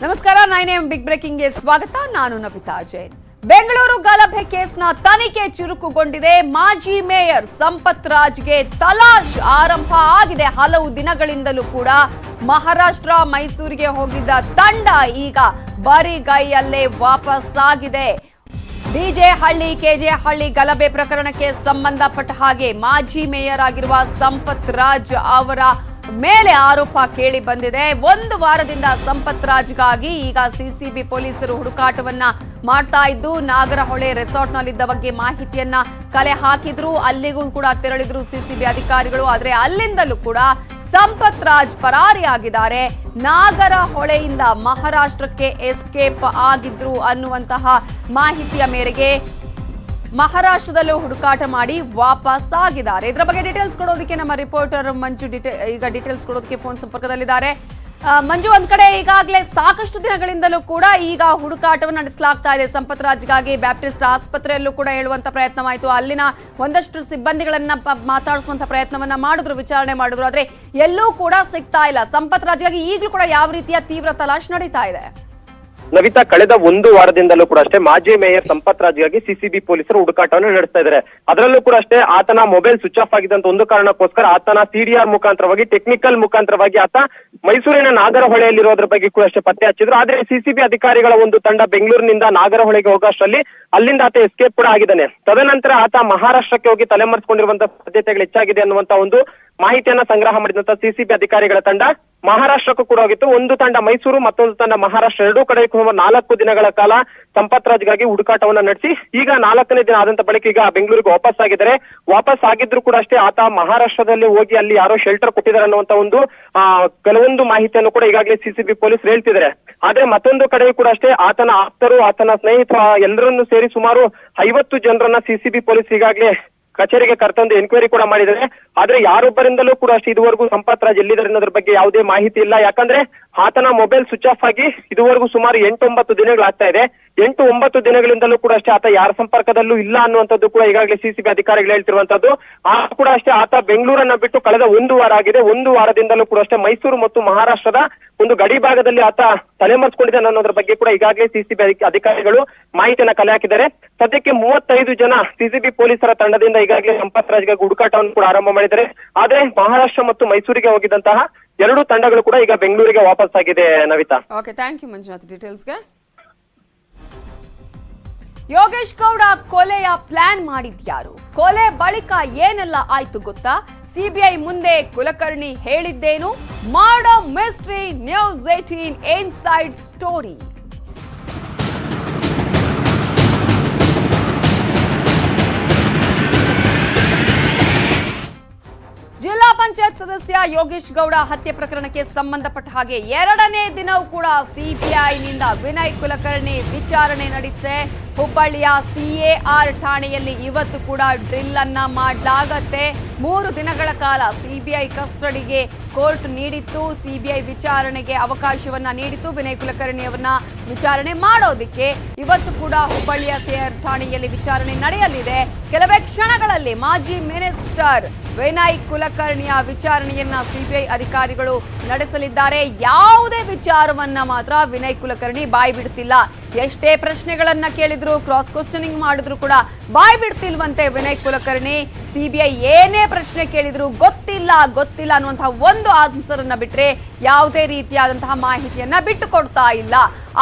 ನಮಸ್ಕಾರ, nine M big ಬ್ರೇಕಿಂಗ್ಗೆ ಸ್ವಾಗತ. ನಾನು ನವಿತಾ ಜೈನ್. ಬೆಂಗಳೂರು ಗಲಭೆ ಕೇಸ್ನ ತನಿಖೆ ಚುರುಕುಗೊಂಡಿದೆ. ಮಾಜಿ ಮೇಯರ್ ಸಂಪತ್ ರಾಜ್ಗೆ ತಲಾಶ್ ಆರಂಭ ಆಗಿದೆ. ಹಲವು ದಿನಗಳಿಂದಲೂ ಕೂಡ ಮಹಾರಾಷ್ಟ್ರ, ಮೈಸೂರಿಗೆ ಹೋಗಿದ್ದ ತಂಡ ಈಗ ಬರಿಗೈಯಲ್ಲೇ ವಾಪಸ್ ಆಗಿದೆ ಡಿಜೆ ಹಳ್ಳಿ ಕೆಜೆ ಹಳ್ಳಿ ಗಲಭೆ ಪ್ರಕರಣಕ್ಕೆ ಸಂಬಂಧಪಟ್ಟ ಹಾಗೆ ಮಾಜಿ ಮೇಯರ್ ಆಗಿರುವ ಸಂಪತ್ ರಾಜ್ ಅವರ ಮೇಲೆ ಆರೋಪ ಕೇಳಿ ಬಂದಿದೆ. ಒಂದು ವಾರದಿಂದ ಸಂಪತ್ ರಾಜ್ಗಾಗಿ ಈಗ ಸಿಸಿಬಿ ಪೊಲೀಸರು ಹುಡುಕಾಟವನ್ನ ಮಾಡ್ತಾ ಇದ್ದು, ನಾಗರಹೊಳೆ ರೆಸಾರ್ಟ್ನಲ್ಲಿದ್ದ ಬಗ್ಗೆ ಮಾಹಿತಿಯನ್ನ ಕಲೆ ಹಾಕಿದ್ರು. ಅಲ್ಲಿಗೂ ಕೂಡ ತೆರಳಿದ್ರು ಸಿಸಿಬಿ ಅಧಿಕಾರಿಗಳು. ಆದ್ರೆ ಅಲ್ಲಿಂದಲೂ ಕೂಡ ಸಂಪತ್ ರಾಜ್ ಪರಾರಿಯಾಗಿದ್ದಾರೆ. ನಾಗರಹೊಳೆಯಿಂದ ಮಹಾರಾಷ್ಟ್ರಕ್ಕೆ ಎಸ್ಕೇಪ್ ಆಗಿದ್ರು ಅನ್ನುವಂತಹ ಮಾಹಿತಿಯ ಮೇರೆಗೆ ಮಹಾರಾಷ್ಟ್ರದಲ್ಲೂ ಹುಡುಕಾಟ ಮಾಡಿ ವಾಪಸ್ ಆಗಿದ್ದಾರೆ. ಇದರ ಬಗ್ಗೆ ಡೀಟೇಲ್ಸ್ ಕೊಡೋದಕ್ಕೆ ನಮ್ಮ ರಿಪೋರ್ಟರ್ ಮಂಜು ಈಗ ಡೀಟೇಲ್ಸ್ ಕೊಡೋದಕ್ಕೆ ಫೋನ್ ಸಂಪರ್ಕದಲ್ಲಿದ್ದಾರೆ. ಮಂಜು, ಒಂದ್ ಕಡೆ ಈಗಾಗಲೇ ಸಾಕಷ್ಟು ದಿನಗಳಿಂದಲೂ ಕೂಡ ಈಗ ಹುಡುಕಾಟವನ್ನು ನಡೆಸಲಾಗ್ತಾ ಇದೆ. ಸಂಪತ್ ರಾಜ್ಗಾಗಿ ಬ್ಯಾಪ್ಟಿಸ್ಟ್ ಆಸ್ಪತ್ರೆಯಲ್ಲೂ ಕೂಡ ಹೇಳುವಂತ ಪ್ರಯತ್ನವಾಯಿತು. ಅಲ್ಲಿನ ಒಂದಷ್ಟು ಸಿಬ್ಬಂದಿಗಳನ್ನ ಮಾತಾಡಿಸುವಂತ ಪ್ರಯತ್ನವನ್ನ ಮಾಡಿದ್ರು, ವಿಚಾರಣೆ ಮಾಡಿದ್ರು. ಆದ್ರೆ ಎಲ್ಲೂ ಕೂಡ ಸಿಗ್ತಾ ಇಲ್ಲ. ಸಂಪತ್ ರಾಜ್ಗಾಗಿ ಈಗಲೂ ಕೂಡ ಯಾವ ರೀತಿಯ ತೀವ್ರ ತಲಾಶ್ ನಡೀತಾ ಇದೆ? ನವಿತಾ ಕಳೆದ ಒಂದು ವಾರದಿಂದಲೂ ಕೂಡ ಅಷ್ಟೇ ಮಾಜಿ ಮೇಯರ್ ಸಂಪತ್ ರಾಜ್ಗಾಗಿ ಸಿಸಿಬಿ ಪೊಲೀಸರು ಹುಡುಕಾಟವನ್ನು ನಡೆಸ್ತಾ ಇದ್ದಾರೆ. ಅದರಲ್ಲೂ ಕೂಡ ಅಷ್ಟೇ ಆತನ ಮೊಬೈಲ್ ಸ್ವಿಚ್ ಆಫ್ ಆಗಿದ್ದಂತ ಒಂದು ಕಾರಣಕ್ಕೋಸ್ಕರ ಆತನ ಸಿಡಿಆರ್ ಮುಖಾಂತರವಾಗಿ, ಟೆಕ್ನಿಕಲ್ ಮುಖಾಂತರವಾಗಿ ಆತ ಮೈಸೂರಿನ ನಾಗರಹೊಳೆಯಲ್ಲಿರೋದ್ರ ಬಗ್ಗೆ ಕೂಡ ಅಷ್ಟೇ ಪತ್ತೆ ಹಚ್ಚಿದ್ರು. ಆದ್ರೆ ಸಿಸಿಬಿ ಅಧಿಕಾರಿಗಳ ಒಂದು ತಂಡ ಬೆಂಗಳೂರಿನಿಂದ ನಾಗರಹೊಳೆಗೆ ಹೋಗೋಷ್ಟರಲ್ಲಿ ಅಲ್ಲಿಂದ ಆತ ಎಸ್ಕೇಪ್ ಕೂಡ ಆಗಿದ್ದಾನೆ. ತದನಂತರ ಆತ ಮಹಾರಾಷ್ಟ್ರಕ್ಕೆ ಹೋಗಿ ತಲೆಮರೆಸಿಕೊಂಡಿರುವಂತಹ ಸಾಧ್ಯತೆಗಳು ಹೆಚ್ಚಾಗಿದೆ ಅನ್ನುವಂತ ಒಂದು ಮಾಹಿತಿಯನ್ನ ಸಂಗ್ರಹ ಮಾಡಿದಂತ ಸಿಸಿಬಿ ಅಧಿಕಾರಿಗಳ ತಂಡ ಮಹಾರಾಷ್ಟ್ರಕ್ಕೂ ಕೂಡ ಹೋಗಿತ್ತು. ಒಂದು ತಂಡ ಮೈಸೂರು ಮತ್ತೊಂದು ತಂಡ ಮಹಾರಾಷ್ಟ್ರ. ಎರಡೂ ಕಡೆ ನಾಲ್ಕು ದಿನಗಳ ಕಾಲ ಸಂಪತ್ ರಾಜ್ಗಾಗಿ ಹುಡುಕಾಟವನ್ನ ನಡೆಸಿ ಈಗ ನಾಲ್ಕನೇ ದಿನ ಆದಂತ ಬಳಿಕ ಈಗ ಬೆಂಗಳೂರಿಗೆ ವಾಪಸ್ ಆಗಿದ್ದಾರೆ. ವಾಪಸ್ ಆಗಿದ್ರು ಕೂಡ ಅಷ್ಟೇ ಆತ ಮಹಾರಾಷ್ಟ್ರದಲ್ಲಿ ಹೋಗಿ ಅಲ್ಲಿ ಯಾರೋ ಶೆಲ್ಟರ್ ಕೊಟ್ಟಿದ್ದಾರೆ ಅನ್ನುವಂತ ಒಂದು ಆ, ಕೆಲವೊಂದು ಮಾಹಿತಿಯನ್ನು ಕೂಡ ಈಗಾಗಲೇ ಸಿಸಿಬಿ ಪೊಲೀಸ್ ಹೇಳ್ತಿದ್ದಾರೆ. ಆದ್ರೆ ಮತ್ತೊಂದು ಕಡೆಯೂ ಕೂಡ ಅಷ್ಟೇ ಆತನ ಆಪ್ತರು ಆತನ ಎಲ್ಲರನ್ನೂ ಎಲ್ಲರನ್ನು ಸೇರಿ ಸುಮಾರು ಐವತ್ತು ಜನರನ್ನ ಸಿಸಿಬಿ ಪೊಲೀಸ್ ಈಗಾಗಲೇ ಕಚೇರಿಗೆ ಕರ್ತಂದು ಎನ್ಕ್ವೈರಿ ಕೂಡ ಮಾಡಿದ್ದಾರೆ. ಆದ್ರೆ ಯಾರೊಬ್ಬರಿಂದಲೂ ಕೂಡ ಅಷ್ಟು ಇದುವರೆಗೂ ಸಂಪತ್ ರಾಜ್ ಎಲ್ಲಿದ್ದಾರೆ ಅನ್ನೋದ್ರ ಬಗ್ಗೆ ಯಾವುದೇ ಮಾಹಿತಿ ಇಲ್ಲ. ಯಾಕಂದ್ರೆ ಆತನ ಮೊಬೈಲ್ ಸ್ವಿಚ್ ಆಫ್ ಆಗಿ ಇದುವರೆಗೂ ಸುಮಾರು ಎಂಟು ಒಂಬತ್ತು ದಿನಗಳಾಗ್ತಾ ಇದೆ. ಎಂಟು ಒಂಬತ್ತು ದಿನಗಳಿಂದಲೂ ಕೂಡ ಅಷ್ಟೇ ಆತ ಯಾರ ಸಂಪರ್ಕದಲ್ಲೂ ಇಲ್ಲ ಅನ್ನುವಂಥದ್ದು ಕೂಡ ಈಗಾಗಲೇ ಸಿಸಿಬಿ ಅಧಿಕಾರಿಗಳು ಹೇಳ್ತಿರುವಂತದ್ದು ಆ ಕೂಡ ಅಷ್ಟೇ ಆತ ಬೆಂಗಳೂರನ್ನ ಬಿಟ್ಟು ಕಳೆದ ಒಂದು ವಾರ ಆಗಿದೆ. ಒಂದು ವಾರದಿಂದಲೂ ಕೂಡ ಅಷ್ಟೇ ಮೈಸೂರು ಮತ್ತು ಮಹಾರಾಷ್ಟ್ರದ ಒಂದು ಗಡಿ ಭಾಗದಲ್ಲಿ ಆತ ತಲೆಮರೆಸಿಕೊಂಡಿದ್ದಾನೆ ಅನ್ನೋದ್ರ ಬಗ್ಗೆ ಕೂಡ ಈಗಾಗಲೇ ಸಿಸಿಬಿ ಅಧಿಕಾರಿಗಳು ಮಾಹಿತಿಯನ್ನ ಕಲೆ ಹಾಕಿದ್ದಾರೆ. ಸದ್ಯಕ್ಕೆ ಮೂವತ್ತೈದು ಜನ ಸಿಸಿಬಿ ಪೊಲೀಸರ ತಂಡದಿಂದ ಈಗಾಗಲೇ ಸಂಪತ್ ರಾಜ್ಗಾಗಿ ಹುಡುಕಾಟವನ್ನು ಕೂಡ ಆರಂಭ ಮಾಡಿದ್ದಾರೆ. ಆದ್ರೆ ಮಹಾರಾಷ್ಟ್ರ ಮತ್ತು ಮೈಸೂರಿಗೆ ಹೋಗಿದ್ದಂತಹ ಎರಡು ತಂಡಗಳು ಕೂಡ ಈಗ ಬೆಂಗಳೂರಿಗೆ ವಾಪಸ್ ಆಗಿದೆ Navitha. Okay thank you Manjunath. ಡೀಟೇಲ್ಸ್ಗೆ Yogesh Gowda ಕೊಲೆಯ ಪ್ಲಾನ್ ಮಾಡಿದ್ಯಾರು? ಕೊಲೆ ಬಳಿಕ ಏನೆಲ್ಲ ಆಯ್ತು ಗೊತ್ತಾ? ಸಿಬಿಐ ಮುಂದೆ ಕುಲಕರ್ಣಿ ಹೇಳಿದ್ದೇನು? ಮಾಡೋ mystery news eighteen inside story panchayat ಸದಸ್ಯ ಯೋಗೇಶ್ ಗೌಡ ಹತ್ಯೆ ಪ್ರಕರಣಕ್ಕೆ ಸಂಬಂಧಪಟ್ಟ ಹಾಗೆ ಎರಡನೇ ದಿನವೂ ಕೂಡ ಸಿಬಿಐನಿಂದ ವಿನಯ್ ಕುಲಕರ್ಣಿ ವಿಚಾರಣೆ ನಡೆಯುತ್ತೆ ಹುಬ್ಬಳ್ಳಿಯ ಸಿಎಆರ್ ಠಾಣೆಯಲ್ಲಿ ಇವತ್ತು ಕೂಡ ಡ್ರಿಲ್ ಅನ್ನ ಮಾಡಲಾಗತ್ತೆ. ಮೂರು ದಿನಗಳ ಕಾಲ ಸಿಬಿಐ ಕಸ್ಟಡಿಗೆ ಕೋರ್ಟ್ ನೀಡಿತ್ತು. ಸಿಬಿಐ ವಿಚಾರಣೆಗೆ ಅವಕಾಶವನ್ನ ನೀಡಿತ್ತು. ವಿನಯ್ ಕುಲಕರ್ಣಿ ಅವರನ್ನ ವಿಚಾರಣೆ ಮಾಡೋದಿಕ್ಕೆ ಇವತ್ತು ಕೂಡ ಹುಬ್ಬಳ್ಳಿಯ ಸಿಎಆರ್ ಠಾಣೆಯಲ್ಲಿ ವಿಚಾರಣೆ ನಡೆಯಲಿದೆ. ಕೆಲವೇ ಕ್ಷಣಗಳಲ್ಲಿ ಮಾಜಿ ಮಿನಿಸ್ಟರ್ ವಿನಯ್ ಕುಲಕರ್ಣಿಯ ವಿಚಾರಣೆಯನ್ನ ಸಿಬಿಐ ಅಧಿಕಾರಿಗಳು ನಡೆಸಲಿದ್ದಾರೆ. ಯಾವುದೇ ವಿಚಾರವನ್ನ ಮಾತ್ರ ವಿನಯ್ ಕುಲಕರ್ಣಿ ಬಾಯಿ ಬಿಡ್ತಿಲ್ಲ. ಎಷ್ಟೇ ಪ್ರಶ್ನೆಗಳನ್ನ ಕೇಳಿದ್ರು ಕ್ರಾಸ್ ಕ್ವಶನಿಂಗ್ ಮಾಡಿದ್ರು ಕೂಡ ಬಾಯಿ ಬಿಡ್ತಿಲ್ವಂತೆ ವಿನಯ್ ಕುಲಕರ್ಣಿ. ಸಿಬಿಐ ಏನೇ ಪ್ರಶ್ನೆ ಕೇಳಿದ್ರು ಗೊತ್ತಿಲ್ಲ ಗೊತ್ತಿಲ್ಲ ಅನ್ನುವಂತಹ ಒಂದು ಆನ್ಸರ್ ಅನ್ನ ಬಿಟ್ರೆ ಯಾವುದೇ ರೀತಿಯಾದಂತಹ ಮಾಹಿತಿಯನ್ನ ಬಿಟ್ಟು ಕೊಡ್ತಾ ಇಲ್ಲ.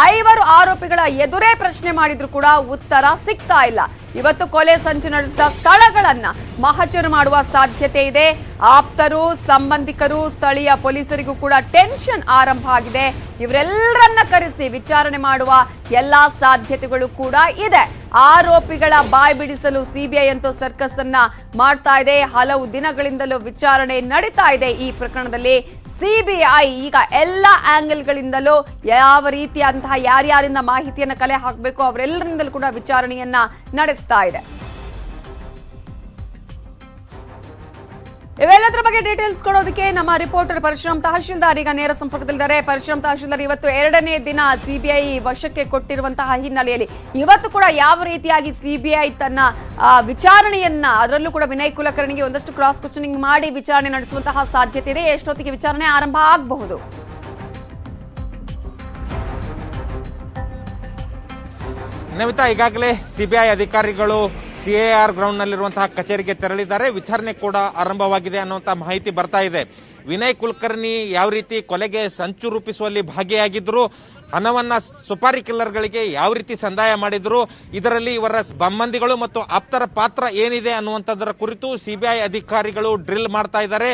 ಐವರು ಆರೋಪಿಗಳ ಎದುರೇ ಪ್ರಶ್ನೆ ಮಾಡಿದ್ರು ಕೂಡ ಉತ್ತರ ಸಿಗ್ತಾ ಇಲ್ಲ. ಇವತ್ತು ಕೊಲೆ ಸಂಚು ನಡೆಸಿದ ಸ್ಥಳಗಳನ್ನ ಮಹಜರು ಮಾಡುವ ಸಾಧ್ಯತೆ ಇದೆ. ಆಪ್ತರು, ಸಂಬಂಧಿಕರು, ಸ್ಥಳೀಯ ಪೊಲೀಸರಿಗೂ ಕೂಡ ಟೆನ್ಷನ್ ಆರಂಭ ಆಗಿದೆ. ಇವರೆಲ್ಲರನ್ನ ಕರೆಸಿ ವಿಚಾರಣೆ ಮಾಡುವ ಎಲ್ಲಾ ಸಾಧ್ಯತೆಗಳು ಕೂಡ ಇದೆ. ಆರೋಪಿಗಳ ಬಾಯ್ ಬಿಡಿಸಲು ಸಿಬಿಐ ಅಂತೂ ಸರ್ಕಸ್ ಅನ್ನ ಮಾಡ್ತಾ ಇದೆ. ಹಲವು ದಿನಗಳಿಂದಲೂ ವಿಚಾರಣೆ ನಡೀತಾ ಇದೆ ಈ ಪ್ರಕರಣದಲ್ಲಿ. ಸಿಬಿಐ ಈಗ ಎಲ್ಲ ಆಂಗಲ್ಗಳಿಂದಲೂ ಯಾವ ರೀತಿಯಾದಂತಹ ಯಾರ್ಯಾರಿಂದ ಮಾಹಿತಿಯನ್ನು ಕಲೆ ಹಾಕಬೇಕು ಅವರೆಲ್ಲರಿಂದಲೂ ಕೂಡ ವಿಚಾರಣೆಯನ್ನ ನಡೆಸ್ತಾ ಇದೆ. ಇವೆಲ್ಲದರ ಬಗ್ಗೆ ಡೀಟೇಲ್ಸ್ ಕೊಡೋದಕ್ಕೆ ನಮ್ಮ ರಿಪೋರ್ಟರ್ ಪರಶುರಾಮ್ ತಹಶೀಲ್ದಾರ್ ಈಗ ನೇರ ಸಂಪರ್ಕದಲ್ಲಿದ್ದಾರೆ. ಪರಶುರಾಮ್ ತಹಶೀಲ್ದಾರ್, ಇವತ್ತು ಎರಡನೇ ದಿನ ಸಿಬಿಐ ವಶಕ್ಕೆ ಕೊಟ್ಟಿರುವಂತಹ ಹಿನ್ನೆಲೆಯಲ್ಲಿ ಇವತ್ತು ಕೂಡ ಯಾವ ರೀತಿಯಾಗಿ ಸಿಬಿಐ ತನ್ನ ವಿಚಾರಣೆಯನ್ನ, ಅದರಲ್ಲೂ ಕೂಡ ವಿನಯ್ ಕುಲಕರ್ಣಿಗೆ ಒಂದಷ್ಟು ಕ್ರಾಸ್ ಕ್ವಶನಿಂಗ್ ಮಾಡಿ ವಿಚಾರಣೆ ನಡೆಸುವಂತಹ ಸಾಧ್ಯತೆ ಇದೆ. ಎಷ್ಟೊತ್ತಿಗೆ ವಿಚಾರಣೆ ಆರಂಭ ಆಗಬಹುದು? ನಮಿತಾ ಈಗಾಗಲೇ ಸಿಬಿಐ ಅಧಿಕಾರಿಗಳು ಸಿಎಆರ್ ಗ್ರೌಂಡ್ನಲ್ಲಿರುವಂತಹ ಕಚೇರಿಗೆ ತೆರಳಿದ್ದಾರೆ. ವಿಚಾರಣೆ ಕೂಡ ಆರಂಭವಾಗಿದೆ ಅನ್ನುವಂಥ ಮಾಹಿತಿ ಬರ್ತಾ ಇದೆ. ವಿನಯ್ ಕುಲಕರ್ಣಿ ಯಾವ ರೀತಿ ಕೊಲೆಗೆ ಸಂಚು ರೂಪಿಸುವಲ್ಲಿ ಭಾಗಿಯಾಗಿದ್ರು? ಹಣವನ್ನ ಸುಪಾರಿ ಕಿಲ್ಲರ್ಗಳಿಗೆ ಯಾವ ರೀತಿ ಸಂದಾಯ ಮಾಡಿದ್ರು, ಇದರಲ್ಲಿ ಇವರ ಸಂಬಂಧಿಗಳು ಮತ್ತು ಆಪ್ತರ ಪಾತ್ರ ಏನಿದೆ ಅನ್ನುವಂಥದ್ದರ ಕುರಿತು ಸಿಬಿಐ ಅಧಿಕಾರಿಗಳು ಡ್ರಿಲ್ ಮಾಡ್ತಾ ಇದ್ದಾರೆ.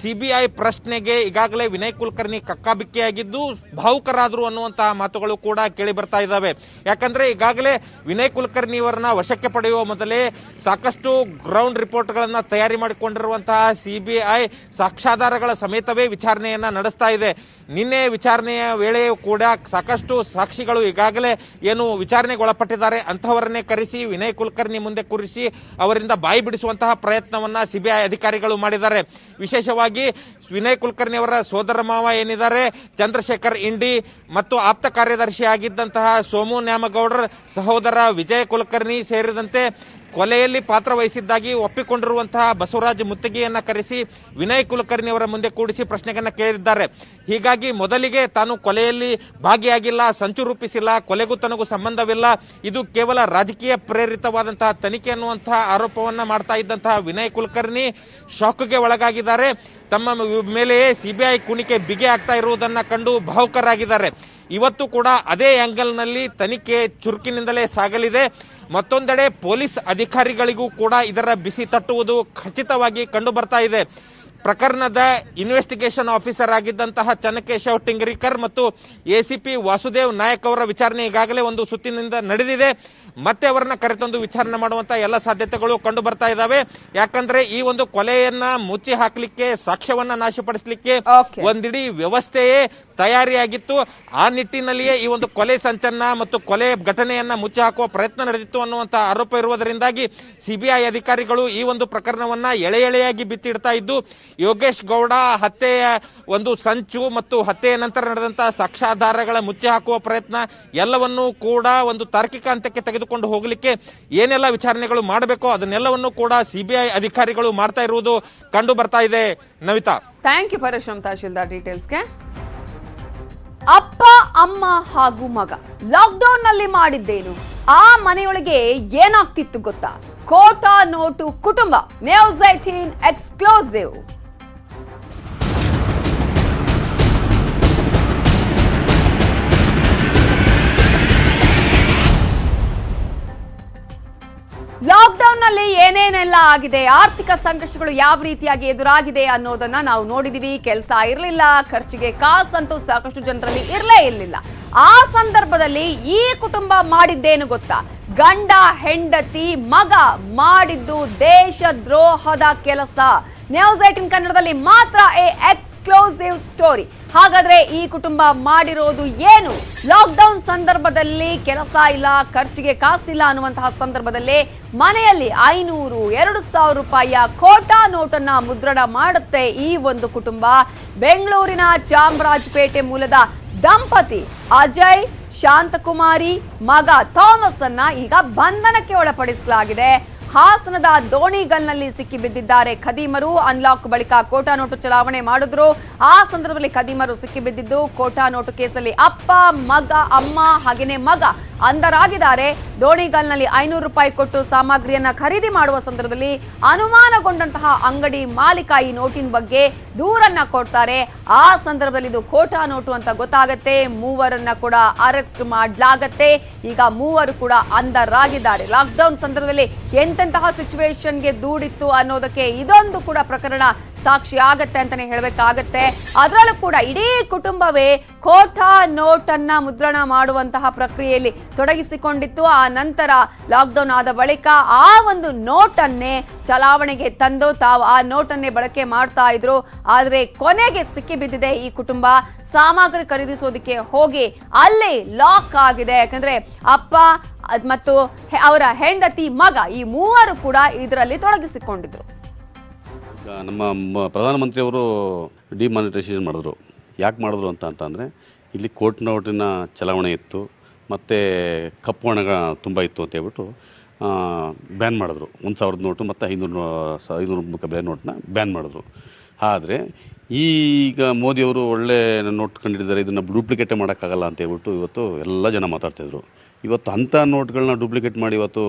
ಸಿಬಿಐ ಪ್ರಶ್ನೆಗೆ ಈಗಾಗಲೇ ವಿನಯ್ ಕುಲಕರ್ಣಿ ಕಕ್ಕಾಬಿಕ್ಕಿಯಾಗಿದ್ದು ಭಾವುಕರಾದ್ರು ಅನ್ನುವಂತಹ ಮಾತುಗಳು ಕೂಡ ಕೇಳಿ ಬರ್ತಾ ಇದ್ದಾವೆ. ಯಾಕಂದ್ರೆ ಈಗಾಗಲೇ ವಿನಯ್ ಕುಲಕರ್ಣಿ ಅವರನ್ನ ವಶಕ್ಕೆ ಪಡೆಯುವ ಮೊದಲೇ ಸಾಕಷ್ಟು ಗ್ರೌಂಡ್ ರಿಪೋರ್ಟ್ಗಳನ್ನು ತಯಾರಿ ಮಾಡಿಕೊಂಡಿರುವಂತಹ ಸಿಬಿಐ ಸಾಕ್ಷ್ಯಾಧಾರಗಳ ಸಮೇತವೇ ವಿಚಾರಣೆಯನ್ನ ನಡೆಸ್ತಾ ಇದೆ. ನಿನ್ನೆ ವಿಚಾರಣೆಯ ವೇಳೆಯೂ ಕೂಡ ಸಾಕ್ಷಿಗಳು ಈಗಾಗಲೇ ಏನು ವಿಚಾರಣೆಗೆ ಒಳಪಟ್ಟಿದ್ದಾರೆ ಅಂತಹವರನ್ನೇ ಕರೆಸಿ, ವಿನಯ್ ಕುಲಕರ್ಣಿ ಮುಂದೆ ಕೂರಿಸಿ, ಅವರಿಂದ ಬಾಯಿ ಬಿಡಿಸುವಂತಹ ಪ್ರಯತ್ನವನ್ನ ಸಿಬಿಐ ಅಧಿಕಾರಿಗಳು ಮಾಡಿದ್ದಾರೆ. ವಿಶೇಷವಾಗಿ ವಿನಯ್ ಕುಲಕರ್ಣಿ ಅವರ ಸೋದರ ಮಾವ ಏನಿದ್ದಾರೆ, ಚಂದ್ರಶೇಖರ್ ಇಂಡಿ ಮತ್ತು ಆಪ್ತ ಕಾರ್ಯದರ್ಶಿ ಆಗಿದ್ದಂತಹ ಸೋಮು ನ್ಯಾಮಗೌಡರ್, ಸಹೋದರ ವಿಜಯ್ ಕುಲಕರ್ಣಿ ಸೇರಿದಂತೆ ಕೊಲೆಯಲ್ಲಿ ಪಾತ್ರ ವಹಿಸಿದ್ದಾಗಿ ಒಪ್ಪಿಕೊಂಡಿರುವಂತಹ ಬಸವರಾಜ್ ಮುತ್ತಿಗೆಯನ್ನ ಕರೆಸಿ ವಿನಯ್ ಕುಲಕರ್ಣಿ ಅವರ ಮುಂದೆ ಕೂಡಿಸಿ ಪ್ರಶ್ನೆಗಳನ್ನ ಕೇಳಿದ್ದಾರೆ. ಹೀಗಾಗಿ ಮೊದಲಿಗೆ ತಾನು ಕೊಲೆಯಲ್ಲಿ ಭಾಗಿಯಾಗಿಲ್ಲ, ಸಂಚು ರೂಪಿಸಿಲ್ಲ, ಕೊಲೆಗೂ ತನಗೂ ಸಂಬಂಧವಿಲ್ಲ. ಇದು ಕೇವಲ ರಾಜಕೀಯ ಪ್ರೇರಿತವಾದಂತಹ ತನಿಖೆ ಅನ್ನುವಂತಹ ಆರೋಪವನ್ನ ಮಾಡ್ತಾ ಇದ್ದಂತಹ ವಿನಯ್ ಕುಲಕರ್ಣಿ ಶಾಕ್ಗೆ ಒಳಗಾಗಿದ್ದಾರೆ. ತಮ್ಮ ಮೇಲೆಯೇ ಸಿಬಿಐ ಕುಣಿಕೆ ಬಿಗಿ ಆಗ್ತಾ ಇರುವುದನ್ನ ಕಂಡು ಭಾವುಕರಾಗಿದ್ದಾರೆ. ಇವತ್ತು ಕೂಡ ಅದೇ ಆಂಗಲ್ನಲ್ಲಿ ತನಿಖೆ ಚುರುಕಿನಿಂದಲೇ ಸಾಗಲಿದೆ. ಮತ್ತೊಂದೆಡೆ ಪೊಲೀಸ್ ಅಧಿಕಾರಿಗಳಿಗೂ ಕೂಡ ಇದರ ಬಿಸಿ ತಟ್ಟುವುದು ಖಚಿತವಾಗಿ ಕಂಡು ಬರ್ತಾ ಇದೆ. ಪ್ರಕರಣದ ಇನ್ವೆಸ್ಟಿಗೇಷನ್ ಆಫೀಸರ್ ಆಗಿದ್ದಂತಹ ಚನ್ನಕೇಶವ್ ಟಿಂಗರಿಕರ್ ಮತ್ತು ಎಸಿಪಿ ವಾಸುದೇವ್ ನಾಯಕ್ ಅವರ ವಿಚಾರಣೆ ಈಗಾಗಲೇ ಒಂದು ಸುತ್ತಿನಿಂದ ನಡೆದಿದೆ. ಮತ್ತೆ ಅವರನ್ನ ಕರೆತಂದು ವಿಚಾರಣೆ ಮಾಡುವಂತ ಎಲ್ಲ ಸಾಧ್ಯತೆಗಳು ಕಂಡು ಬರ್ತಾ ಇದ್ದಾವೆ. ಯಾಕಂದ್ರೆ ಈ ಒಂದು ಕೊಲೆಯನ್ನ ಮುಚ್ಚಿ ಹಾಕ್ಲಿಕ್ಕೆ ಸಾಕ್ಷ್ಯವನ್ನ ನಾಶಪಡಿಸಲಿಕ್ಕೆ. ಒಂದಿಡೀ ವ್ಯವಸ್ಥೆಯೇ ತಯಾರಿಯಾಗಿತ್ತು. ಆ ನಿಟ್ಟಿನಲ್ಲಿಯೇ ಈ ಒಂದು ಕೊಲೆ ಸಂಚನ್ನ ಮತ್ತು ಕೊಲೆ ಘಟನೆಯನ್ನ ಮುಚ್ಚಿ ಹಾಕುವ ಪ್ರಯತ್ನ ನಡೆದಿತ್ತು ಅನ್ನುವಂತಹ ಆರೋಪ ಇರುವುದರಿಂದಾಗಿ ಸಿಬಿಐ ಅಧಿಕಾರಿಗಳು ಈ ಒಂದು ಪ್ರಕರಣವನ್ನ ಎಳೆ ಎಳೆಯಾಗಿ ಬಿತ್ತಿಡ್ತಾ ಇದ್ದು, ಯೋಗೇಶ್ ಗೌಡ ಹತ್ಯೆಯ ಒಂದು ಸಂಚು ಮತ್ತು ಹತ್ಯೆಯ ನಂತರ ನಡೆದಂತಹ ಸಾಕ್ಷ್ಯಾಧಾರಗಳ ಮುಚ್ಚಿ ಹಾಕುವ ಪ್ರಯತ್ನ ಎಲ್ಲವನ್ನೂ ಕೂಡ ಒಂದು ತಾರ್ಕಿಕ ಹಂತಕ್ಕೆ ತೆಗೆದುಕೊಂಡು ಹೋಗಲಿಕ್ಕೆ ಏನೆಲ್ಲ ವಿಚಾರಣೆಗಳು ಮಾಡಬೇಕೋ ಅದನ್ನೆಲ್ಲವನ್ನೂ ಕೂಡ ಸಿಬಿಐ ಅಧಿಕಾರಿಗಳು ಮಾಡ್ತಾ ಇರುವುದು ಕಂಡು ಬರ್ತಾ ಇದೆ. ನವಿತಾ. ಥ್ಯಾಂಕ್ ಯು ಪರಶುರಾಮ್ ತಹಶೀಲ್ದಾರ್ ಡೀಟೇಲ್ಸ್ಗೆ ಅಪ್ಪ, ಅಮ್ಮ ಹಾಗೂ ಮಗ. ಲಾಕ್ಡೌನ್ನಲ್ಲಿ ಮಾಡಿದ್ದೇನು? ಆ ಮನೆಯೊಳಗೆ ಏನಾಗ್ತಿತ್ತು ಗೊತ್ತಾ? ಕೋಟಾ ನೋಟು ಕುಟುಂಬ. ನ್ಯೂಸ್ ಏಟೀನ್ ಎಕ್ಸ್ಕ್ಲೂಸಿವ್ ಏನೇನೆಲ್ಲ ಆಗಿದೆ. ಆರ್ಥಿಕ ಸಂಕಷ್ಟಗಳು ಯಾವ ರೀತಿಯಾಗಿ ಎದುರಾಗಿದೆ ಅನ್ನೋದನ್ನ ನಾವು ನೋಡಿದೀವಿ. ಕೆಲಸ ಇರಲಿಲ್ಲ, ಖರ್ಚಿಗೆ ಕಾಸಂತೂ ಸಾಕಷ್ಟು ಜನರಲ್ಲಿ ಇರಲೇ ಇರಲಿಲ್ಲ. ಆ ಸಂದರ್ಭದಲ್ಲಿ ಈ ಕುಟುಂಬ ಮಾಡಿದ್ದೇನು ಗೊತ್ತಾ? ಗಂಡ, ಹೆಂಡತಿ, ಮಗ ಮಾಡಿದ್ದು ದೇಶ ದ್ರೋಹದ ಕೆಲಸ. ನ್ಯೂಸ್ ಏಟಿನ್ ಕನ್ನಡದಲ್ಲಿ ಮಾತ್ರ ಎ ಎಕ್ಸ್ಕ್ಲೂಸಿವ್ ಸ್ಟೋರಿ. ಹಾಗಾದ್ರೆ ಈ ಕುಟುಂಬ ಮಾಡಿರೋದು ಏನು? ಲಾಕ್ಡೌನ್ ಸಂದರ್ಭದಲ್ಲಿ ಕೆಲಸ ಇಲ್ಲ, ಖರ್ಚಿಗೆ ಕಾಸಿಲ್ಲ ಅನ್ನುವಂತಹ ಸಂದರ್ಭದಲ್ಲಿ ಮನೆಯಲ್ಲಿ ಐನೂರು, ಎರಡು ಸಾವಿರ ರೂಪಾಯಿಯ ಖೋಟಾ ನೋಟನ್ನ ಮುದ್ರಣ ಮಾಡುತ್ತೆ ಈ ಒಂದು ಕುಟುಂಬ. ಬೆಂಗಳೂರಿನ ಚಾಮರಾಜಪೇಟೆ ಮೂಲದ ದಂಪತಿ ಅಜಯ್, ಶಾಂತಕುಮಾರಿ, ಮಗ ಥಾಮಸ್ ಅನ್ನ ಈಗ ಬಂಧನಕ್ಕೆ ಒಳಪಡಿಸಲಾಗಿದೆ. ಹಾಸನದ ದೋಣಿಗಲ್ನಲ್ಲಿ ಸಿಕ್ಕಿಬಿದ್ದಿದ್ದಾರೆ. ಖದೀಮರು ಅನ್ಲಾಕ್ ಬಳಿಕ ಕೋಟಾ ನೋಟು ಚಲಾವಣೆ ಮಾಡಿದ್ರು. ಆ ಸಂದರ್ಭದಲ್ಲಿ ಖದೀಮರು ಸಿಕ್ಕಿಬಿದ್ದಿದ್ದು, ಕೋಟಾ ನೋಟು ಕೇಸಲ್ಲಿ ಅಪ್ಪ, ಮಗ, ಅಮ್ಮ ಹಾಗೇನೆ ಮಗ ಅಂಧರಾಗಿದ್ದಾರೆ ದೋಣಿಗಲ್ನಲ್ಲಿ ಐನೂರು ರೂಪಾಯಿ ಕೊಟ್ಟು ಸಾಮಗ್ರಿಯನ್ನ ಖರೀದಿ ಮಾಡುವ ಸಂದರ್ಭದಲ್ಲಿ ಅನುಮಾನಗೊಂಡಂತಹ ಅಂಗಡಿ ಮಾಲೀಕ ಈ ನೋಟಿನ ಬಗ್ಗೆ ದೂರನ್ನ ಕೊಡ್ತಾರೆ. ಆ ಸಂದರ್ಭದಲ್ಲಿ ಇದು ಕೋಟಾ ನೋಟು ಅಂತ ಗೊತ್ತಾಗತ್ತೆ. ಮೂವರನ್ನ ಕೂಡ ಅರೆಸ್ಟ್ ಮಾಡಲಾಗತ್ತೆ. ಈಗ ಮೂವರು ಕೂಡ ಅಂಧರಾಗಿದ್ದಾರೆ. ಲಾಕ್ಡೌನ್ ಸಂದರ್ಭದಲ್ಲಿ ಎಂತೆಂತಹ ಸಿಚುವೇಶನ್ಗೆ ದೂಡಿತ್ತು ಅನ್ನೋದಕ್ಕೆ ಇದೊಂದು ಕೂಡ ಪ್ರಕರಣ ಸಾಕ್ಷಿ ಆಗತ್ತೆ ಅಂತಾನೆ ಹೇಳಬೇಕಾಗತ್ತೆ. ಅದರಲ್ಲೂ ಕೂಡ ಇಡೀ ಕುಟುಂಬವೇ ಕೋಟಾ ನೋಟನ್ನ ಮುದ್ರಣ ಮಾಡುವಂತಹ ಪ್ರಕ್ರಿಯೆಯಲ್ಲಿ ತೊಡಗಿಸಿಕೊಂಡಿತ್ತು. ಆ ನಂತರ ಲಾಕ್ಡೌನ್ ಆದ ಬಳಿಕ ಆ ಒಂದು ನೋಟನ್ನೇ ಚಲಾವಣೆಗೆ ತಂದು ತಾವು ಆ ನೋಟನ್ನೇ ಬಳಕೆ ಮಾಡ್ತಾ ಇದ್ರು. ಆದ್ರೆ ಕೊನೆಗೆ ಸಿಕ್ಕಿ ಬಿದ್ದಿದೆ ಈ ಕುಟುಂಬ. ಸಾಮಗ್ರಿ ಖರೀದಿಸೋದಕ್ಕೆ ಹೋಗಿ ಅಲ್ಲಿ ಲಾಕ್ ಆಗಿದೆ. ಯಾಕಂದ್ರೆ ಅಪ್ಪ ಮತ್ತು ಅವರ ಹೆಂಡತಿ ಮಗ ಈ ಮೂವರು ಕೂಡ ಇದರಲ್ಲಿ ತೊಡಗಿಸಿಕೊಂಡಿದ್ರು. ನಮ್ಮ ಪ್ರಧಾನಮಂತ್ರಿಯವರು ಡಿಮಾನಿಟೈಸೇಷನ್ ಮಾಡಿದ್ರು. ಯಾಕೆ ಮಾಡಿದ್ರು ಅಂತ ಅಂತಂದರೆ, ಇಲ್ಲಿ ಕೋರ್ಟ್ ನೋಟಿನ ಚಲಾವಣೆ ಇತ್ತು, ಮತ್ತು ಕಪ್ಪು ಹಣ ತುಂಬ ಇತ್ತು ಅಂತ ಹೇಳ್ಬಿಟ್ಟು ಬ್ಯಾನ್ ಮಾಡಿದ್ರು. ಒಂದು ಸಾವಿರದ ನೋಟು ಮತ್ತು ಐನೂರು ಐನೂರು ಮುಖ ಬ್ಯಾನ್ ನೋಟನ್ನ ಬ್ಯಾನ್ ಮಾಡಿದ್ರು. ಆದರೆ, ಈಗ ಮೋದಿಯವರು ಒಳ್ಳೆ ನೋಟ್ ಕಂಡಿದ್ದಾರೆ ಇದನ್ನು ಡೂಪ್ಲಿಕೇಟೇ ಮಾಡೋಕ್ಕಾಗಲ್ಲ ಅಂತ ಹೇಳ್ಬಿಟ್ಟು ಇವತ್ತು ಎಲ್ಲ ಜನ ಮಾತಾಡ್ತಾಯಿದ್ರು ಇವತ್ತು ಅಂಥ ನೋಟ್ಗಳನ್ನ ಡೂಪ್ಲಿಕೇಟ್ ಮಾಡಿ ಇವತ್ತು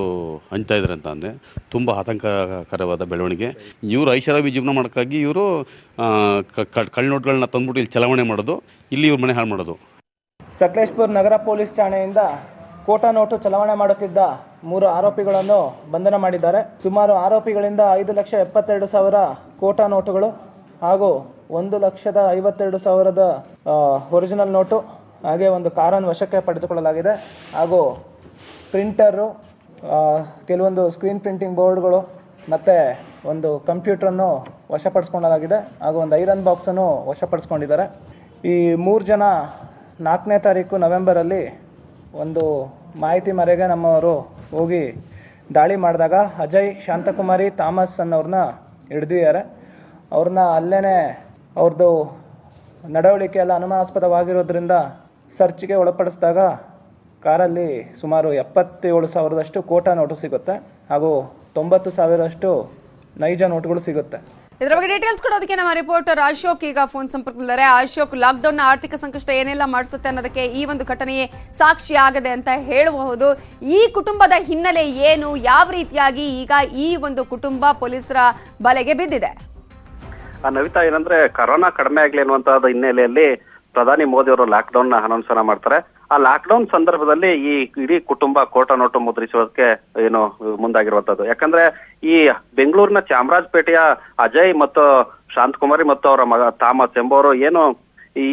ಹಂಚ್ತಾ ಇದ್ದಾರೆ ಅಂತ ಅಂದರೆ ತುಂಬ ಆತಂಕಕರವಾದ ಬೆಳವಣಿಗೆ. ಇವರು ಐಷಾರಾಮಿ ಜೀವನ ಮಾಡೋಕ್ಕಾಗಿ ಇವರು ಕಳ್ಳ ನೋಟ್ಗಳನ್ನ ತಂದ್ಬಿಟ್ಟು ಇಲ್ಲಿ ಚಲಾವಣೆ ಮಾಡೋದು, ಇಲ್ಲಿ ಇವ್ರ ಮನೆ ಹಾಳು ಮಾಡೋದು. ಸಕಲೇಶ್ಪುರ ನಗರ ಪೊಲೀಸ್ ಠಾಣೆಯಿಂದ ಕೋಟಾ ನೋಟು ಚಲಾವಣೆ ಮಾಡುತ್ತಿದ್ದ ಮೂರು ಆರೋಪಿಗಳನ್ನು ಬಂಧನ ಮಾಡಿದ್ದಾರೆ. ಸುಮಾರು ಆರೋಪಿಗಳಿಂದ ಐದು ಲಕ್ಷ ಎಪ್ಪತ್ತೆರಡು ಸಾವಿರ ಕೋಟಾ ನೋಟುಗಳು ಹಾಗೂ ಒಂದು ಲಕ್ಷದ ಐವತ್ತೆರಡು ಸಾವಿರದ ಒರಿಜಿನಲ್ ನೋಟು. ಹಾಗೆ ಒಂದು ಕಾರನ್ನು ವಶಕ್ಕೆ ಪಡೆದುಕೊಳ್ಳಲಾಗಿದೆ. ಹಾಗೂ ಪ್ರಿಂಟರು ಕೆಲವೊಂದು ಸ್ಕ್ರೀನ್ ಪ್ರಿಂಟಿಂಗ್ ಬೋರ್ಡ್ಗಳು ಮತ್ತು ಒಂದು ಕಂಪ್ಯೂಟ್ರನ್ನು ವಶಪಡಿಸ್ಕೊಳ್ಳಲಾಗಿದೆ. ಹಾಗೂ ಒಂದು ಐರನ್ ಬಾಕ್ಸನ್ನು ವಶಪಡಿಸ್ಕೊಂಡಿದ್ದಾರೆ. ಈ ಮೂರು ಜನ ನಾಲ್ಕನೇ ತಾರೀಕು ನವೆಂಬರಲ್ಲಿ ಒಂದು ಮಾಹಿತಿ ಮರೆಗೆ ನಮ್ಮವರು ಹೋಗಿ ದಾಳಿ ಮಾಡಿದಾಗ ಅಜಯ್ ಶಾಂತಕುಮಾರಿ ಥಾಮಸ್ ಅನ್ನೋರನ್ನ ಹಿಡ್ದಿದ್ದಾರೆ. ಅವ್ರನ್ನ ಅಲ್ಲೇ ಅವ್ರದ್ದು ನಡವಳಿಕೆ ಎಲ್ಲ ಅನುಮಾನಾಸ್ಪದವಾಗಿರೋದ್ರಿಂದ ಸರ್ಚ್ಗೆ ಒಳಪಡಿಸಿದಾಗ ಕಾರಲ್ಲಿ ಸುಮಾರು ಎಪ್ಪತ್ತೇಳು ಸಾವಿರದಷ್ಟು ಕೋಟಾ ನೋಟು ಸಿಗುತ್ತೆ ಹಾಗೂ ತೊಂಬತ್ತು ಸಾವಿರದಷ್ಟು ನೈಜ ನೋಟುಗಳು ಸಿಗುತ್ತೆ. ಇದರ ಬಗ್ಗೆ ಡೀಟೇಲ್ಸ್ ಕೊಡೋದಕ್ಕೆ ನಮ್ಮ ರಿಪೋರ್ಟರ್ ಅಶೋಕ್ ಈಗ ಫೋನ್ ಸಂಪರ್ಕದಲ್ಲಿದ್ದಾರೆ. ಅಶೋಕ್ ಲಾಕ್ಡೌನ್ ಆರ್ಥಿಕ ಸಂಕಷ್ಟ ಏನೆಲ್ಲ ಮಾಡಿಸುತ್ತೆ ಅನ್ನೋದಕ್ಕೆ ಈ ಒಂದು ಘಟನೆಯೇ ಸಾಕ್ಷಿ ಆಗದೆ ಅಂತ ಹೇಳಬಹುದು. ಈ ಕುಟುಂಬದ ಹಿನ್ನೆಲೆ ಏನು? ಯಾವ ರೀತಿಯಾಗಿ ಈಗ ಈ ಒಂದು ಕುಟುಂಬ ಪೊಲೀಸರ ಬಲೆಗೆ ಬಿದ್ದಿದೆ? ಆ ನವಿತಾ ಏನಂದ್ರೆ ಕರೋನಾ ಕಡಿಮೆ ಆಗ್ಲಿ ಅನ್ನುವಂತಹ ಹಿನ್ನೆಲೆಯಲ್ಲಿ ಪ್ರಧಾನಿ ಮೋದಿ ಅವರು ಲಾಕ್ ಡೌನ್ನ ಅನೌನ್ಸ್ ಮಾಡ್ತಾರೆ. ಆ ಲಾಕ್ ಡೌನ್ ಸಂದರ್ಭದಲ್ಲಿ ಈ ಇಡೀ ಕುಟುಂಬ ಕೋಟ ನೋಟು ಮುದ್ರಿಸೋದಕ್ಕೆ ಏನು ಮುಂದಾಗಿರುವಂತದ್ದು. ಯಾಕಂದ್ರೆ ಈ ಬೆಂಗಳೂರಿನ ಚಾಮರಾಜಪೇಟೆಯ ಅಜಯ್ ಮತ್ತು ಶಾಂತಕುಮಾರಿ ಮತ್ತು ಅವರ ಮಗ ಥಾಮಸ್ ಎಂಬುವರು ಏನು ಈ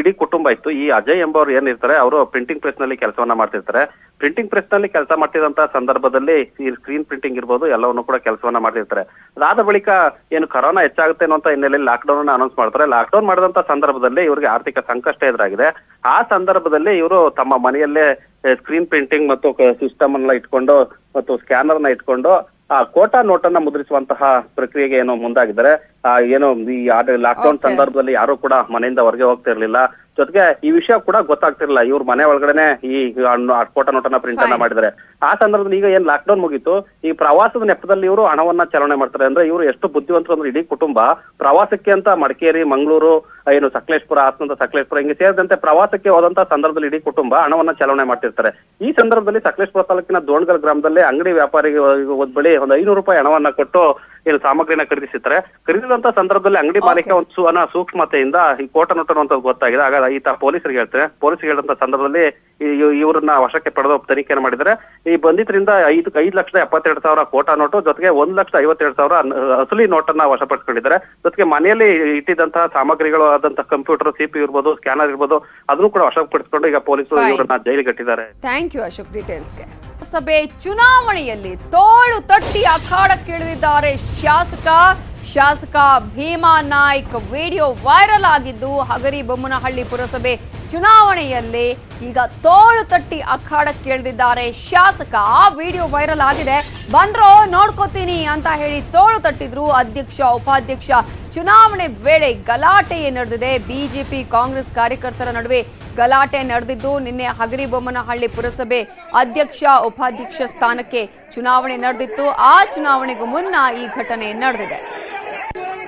ಇಡೀ ಕುಟುಂಬ ಇತ್ತು. ಈ ಅಜಯ್ ಎಂಬವರು ಏನಿರ್ತಾರೆ ಅವರು ಪ್ರಿಂಟಿಂಗ್ ಪ್ರೆಸ್ನಲ್ಲಿ ಕೆಲಸವನ್ನ ಮಾಡ್ತಿರ್ತಾರೆ. ಪ್ರಿಂಟಿಂಗ್ ಪ್ರೆಸ್ನಲ್ಲಿ ಕೆಲಸ ಮಾಡ್ತಿದಂತ ಸಂದರ್ಭದಲ್ಲಿ ಈ ಸ್ಕ್ರೀನ್ ಪ್ರಿಂಟಿಂಗ್ ಇರ್ಬೋದು, ಎಲ್ಲವನ್ನು ಕೂಡ ಕೆಲಸವನ್ನ ಮಾಡ್ತಿರ್ತಾರೆ. ಅದಾದ ಬಳಿಕ ಏನು ಕರೋನಾ ಹೆಚ್ಚಾಗುತ್ತೆ ಅನ್ನೋ ಹಿನ್ನೆಲೆಯಲ್ಲಿ ಲಾಕ್ ಡೌನ್ ಅನ್ನ ಅನೌನ್ಸ್ ಮಾಡ್ತಾರೆ. ಲಾಕ್ ಡೌನ್ ಮಾಡಿದಂತ ಸಂದರ್ಭದಲ್ಲಿ ಇವರಿಗೆ ಆರ್ಥಿಕ ಸಂಕಷ್ಟ ಎದುರಾಗಿದೆ. ಆ ಸಂದರ್ಭದಲ್ಲಿ ಇವರು ತಮ್ಮ ಮನೆಯಲ್ಲೇ ಸ್ಕ್ರೀನ್ ಪ್ರಿಂಟಿಂಗ್ ಮತ್ತು ಸಿಸ್ಟಮ್ ಅನ್ನ ಇಟ್ಕೊಂಡು ಮತ್ತು ಸ್ಕ್ಯಾನರ್ನ ಇಟ್ಕೊಂಡು, ಆ ಕೋಟಾ ನೋಟನ್ನ ಮುದ್ರಿಸುವಂತಹ ಪ್ರಕ್ರಿಯೆಗೆ ಏನೋ ಮುಂದಾಗಿದ್ದಾರೆ. ಏನು ಈ ಲಾಕ್ಡೌನ್ ಸಂದರ್ಭದಲ್ಲಿ ಯಾರು ಕೂಡ ಮನೆಯಿಂದ ಹೊರಗೆ ಹೋಗ್ತಿರ್ಲಿಲ್ಲ ಜೊತೆಗೆ ಈ ವಿಷಯ ಕೂಡ ಗೊತ್ತಾಗ್ತಿರ್ಲಿಲ್ಲ. ಇವ್ರ ಮನೆ ಒಳಗಡೆನೆ ಈ ಹಣ್ಣು- ನೋಟನ ಪ್ರಿಂಟ್ ಅನ್ನ. ಮಾಡಿದ್ದಾರೆ. ಆ ಸಂದರ್ಭದಲ್ಲಿ ಈಗ ಏನ್ ಲಾಕ್ ಡೌನ್ ಮುಗೀತು? ಈ ಪ್ರವಾಸದ ನೆಪದಲ್ಲಿ ಇವರು ಹಣವನ್ನ ಚಲನೆ ಮಾಡ್ತಾರೆ. ಅಂದ್ರೆ ಇವರು ಎಷ್ಟು ಬುದ್ಧಿವಂತರು ಅಂದ್ರೆ ಇಡೀ ಕುಟುಂಬ ಪ್ರವಾಸಕ್ಕೆ ಅಂತ ಮಡಿಕೇರಿ ಮಂಗಳೂರು ಏನು ಸಕಲೇಶ್ಪುರ ಹಾಸನದ ಸಕಲೇಶ್ಪುರ ಹಿಂಗೆ ಸೇರಿದಂತೆ ಪ್ರವಾಸಕ್ಕೆ ಹೋದಂತ ಸಂದರ್ಭದಲ್ಲಿ ಇಡೀ ಕುಟುಂಬ ಹಣವನ್ನ ಚಲಾವಣೆ ಮಾಡ್ತಿರ್ತಾರೆ. ಈ ಸಂದರ್ಭದಲ್ಲಿ ಸಕಲೇಶ್ಪುರ ತಾಲೂಕಿನ ದೋಣಗಲ್ ಗ್ರಾಮದಲ್ಲಿ ಅಂಗಡಿ ವ್ಯಾಪಾರಿಗೆ ಬಳಿ ಒಂದು ಐನೂರು ರೂಪಾಯಿ ಹಣವನ್ನ ಕೊಟ್ಟು ಏನು ಸಾಮಗ್ರಿನ ಖರೀದಿಸಿದ್ರೆ ಖರೀದಿದಂತ ಸಂದರ್ಭದಲ್ಲಿ ಅಂಗಡಿ ಮಾಲೀಕ ಒಂದು ಸು ಅನ್ನ ಸೂಕ್ಷ್ಮತೆಯಿಂದ ಈ ಕೋಟ ನೋಟ ಅಂತ ಗೊತ್ತಾಗಿದೆ. ಆಗ ಈತ ಪೊಲೀಸರಿಗೆ ಹೇಳ್ತಾರೆ ಪೊಲೀಸರಿಗೆ ಹೇಳಿದಂತ ಸಂದರ್ಭದಲ್ಲಿ ಇವರನ್ನ ಇವ್- ಇವ್ರನ್ನ ವಶಕ್ಕೆ ಪಡೆದು ತನಿಖೆಯನ್ನು ಮಾಡಿದ್ರೆ ಈ ಬಂಧಿತರಿಂದ ಐದು ಐದು ಲಕ್ಷದ ಎಪ್ಪತ್ತೆರಡು ಸಾವಿರ ಕೋಟಾ ನೋಟು ಜೊತೆಗೆ ಒಂದ್ ಲಕ್ಷದ ಐವತ್ತೆರಡು ಸಾವಿರ ಅಸಲಿ ನೋಟನ್ನ ವಶಪಡಿಸಿಕೊಂಡಿದ್ದಾರೆ. ಜೊತೆಗೆ ಮನೆಯಲ್ಲಿ ಇಟ್ಟಿದ್ದಂತಹ ಸಾಮಗ್ರಿಗಳು ಆದಂತಹ ಕಂಪ್ಯೂಟರ್ ಸಿಪಿ ಇರ್ಬೋದು ಸ್ಕ್ಯಾನರ್ ಇರ್ಬೋದು ಅದನ್ನು ಕೂಡ ವಶಪಡಿಸಿಕೊಂಡು ಈಗ ಪೊಲೀಸರು ಇವರನ್ನ ಜೈಲಿಗೆ ಕಟ್ಟಿದ್ದಾರೆ ಥ್ಯಾಂಕ್ ಯು ಅಶೋಕ್ ಡೀಟೇಲ್ಸ್ಗೆ ಸಭೆ ಚುನಾವಣೆಯಲ್ಲಿ ತೋಳು ತಟ್ಟಿ ಅಖಾಡಕ್ಕಿಳಿದಿದ್ದಾರೆ ಶಾಸಕ ಶಾಸಕ ಭೀಮಾ ನಾಯ್ಕ್ ವಿಡಿಯೋ ವೈರಲ್ ಆಗಿದ್ದು, ಹಗರಿ ಬೊಮ್ಮನಹಳ್ಳಿ ಪುರಸಭೆ ಚುನಾವಣೆಯಲ್ಲಿ ಈಗ ತೋಳು ತಟ್ಟಿ ಅಖಾಡಕ್ಕಿಳಿದಿದ್ದಾರೆ ಶಾಸಕ, ಆ ವಿಡಿಯೋ ವೈರಲ್ ಆಗಿದೆ. ಬಂದ್ರೋ ನೋಡ್ಕೋತೀನಿ ಅಂತ ಹೇಳಿ ತೋಳು ತಟ್ಟಿದ್ರು. ಅಧ್ಯಕ್ಷ, ಉಪಾಧ್ಯಕ್ಷ, ಚುನಾವಣೆ ವೇಳೆ ಗಲಾಟೆಯೇ ನಡೆದಿದೆ. ಬಿಜೆಪಿ ಕಾಂಗ್ರೆಸ್ ಕಾರ್ಯಕರ್ತರ ನಡುವೆ ಗಲಾಟೆ ನಡೆದಿದ್ದು, ನಿನ್ನೆ ಹಗರಿಬೊಮ್ಮನಹಳ್ಳಿ ಪುರಸಭೆ ಅಧ್ಯಕ್ಷ, ಉಪಾಧ್ಯಕ್ಷ ಸ್ಥಾನಕ್ಕೆ ಚುನಾವಣೆ ನಡೆದಿತ್ತು. ಆ ಚುನಾವಣೆಗೂ ಮುನ್ನ ಈ ಘಟನೆ ನಡೆದಿದೆ.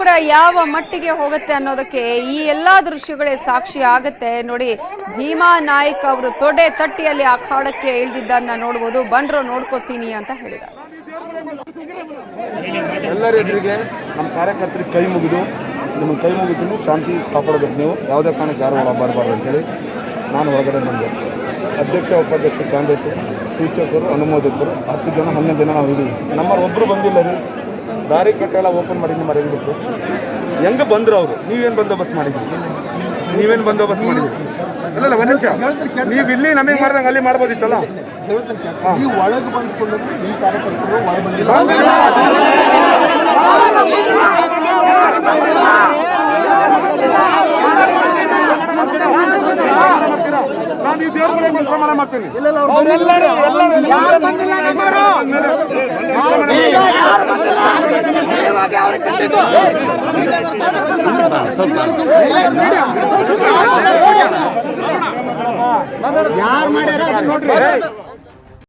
ಕೂಡ ಯಾವ ಮಟ್ಟಿಗೆ ಹೋಗುತ್ತೆ ಅನ್ನೋದಕ್ಕೆ ಈ ಎಲ್ಲಾ ದೃಶ್ಯಗಳೇ ಸಾಕ್ಷಿ ಆಗುತ್ತೆ. ನೋಡಿ, ಭೀಮಾ ನಾಯ್ಕ್ ಅವರು ತೊಡೆ ತಟ್ಟಿಯಲ್ಲಿ ಅಖಾಡಕ್ಕೆ ಇಳಿದಿದ್ದನ್ನ ನೋಡ್ಬೋದು. ಬಂಡ್ರು ನೋಡ್ಕೋತೀನಿ ಅಂತ ಹೇಳಿದ ಎಲ್ಲರ ಎದುರಿಗೆ ನಮ್ಮ ಕಾರ್ಯಕರ್ತರಿಗೆ ಕೈ ಮುಗಿದು ನಿಮ್ಮ ಕೈ ಮುಗಿದು ಶಾಂತಿ ಕಾಪಾಡಬೇಕು ನೀವು. ಯಾವುದೇ ಕಾರಣಕ್ಕೆ ಯಾರು ಒಳಬಾರಬಾರ್ದು ಅಂತೇಳಿ ನಾನು ಹೊರಗಡೆ ಬಂದೆ. ಅಧ್ಯಕ್ಷ, ಉಪಾಧ್ಯಕ್ಷ, ಕ್ಯಾಂಡಿಡೇಟು, ಸೂಚಕರು, ಅನುಮೋದಕರು, ಹತ್ತು ಜನ, ಹನ್ನೊಂದು ಜನ ನಾವು ಇದ್ದೀವಿ. ನಮ್ಮಲ್ಲಿ ಒಬ್ಬರು ಬಂದಿಲ್ಲ ರೀ. ದಾರಿ ಕಟ್ಟೆಲ್ಲ ಓಪನ್ ಮಾಡಿ ಮರೆಗಿಬಿಟ್ಟು ಹೆಂಗೆ ಬಂದರು ಅವರು? ನೀವೇನು ಬಂದೋಬಸ್ತ್ ಮಾಡಿದ್ರಿ? ನೀವೇನು ಬಂದೋಬಸ್ತ್ ಮಾಡಿದ್ರಿ? ಇಲ್ಲ ಒಂದು ನಿಮಿಷ. ನೀವು ಇಲ್ಲಿ ನಮಗೆ ಮಾಡ್ದಂಗೆ ಅಲ್ಲಿ ಮಾಡ್ಬೋದಿತ್ತಲ್ಲ? ಒಳಗೆ ನಾನು ಈ ದೇವ್ರ ಪ್ರಮಾಣ ಮಾಡ್ತೀನಿ. ಯಾರು ಮಾಡ್ಯಾರ? ನೋಡ್ರಿ.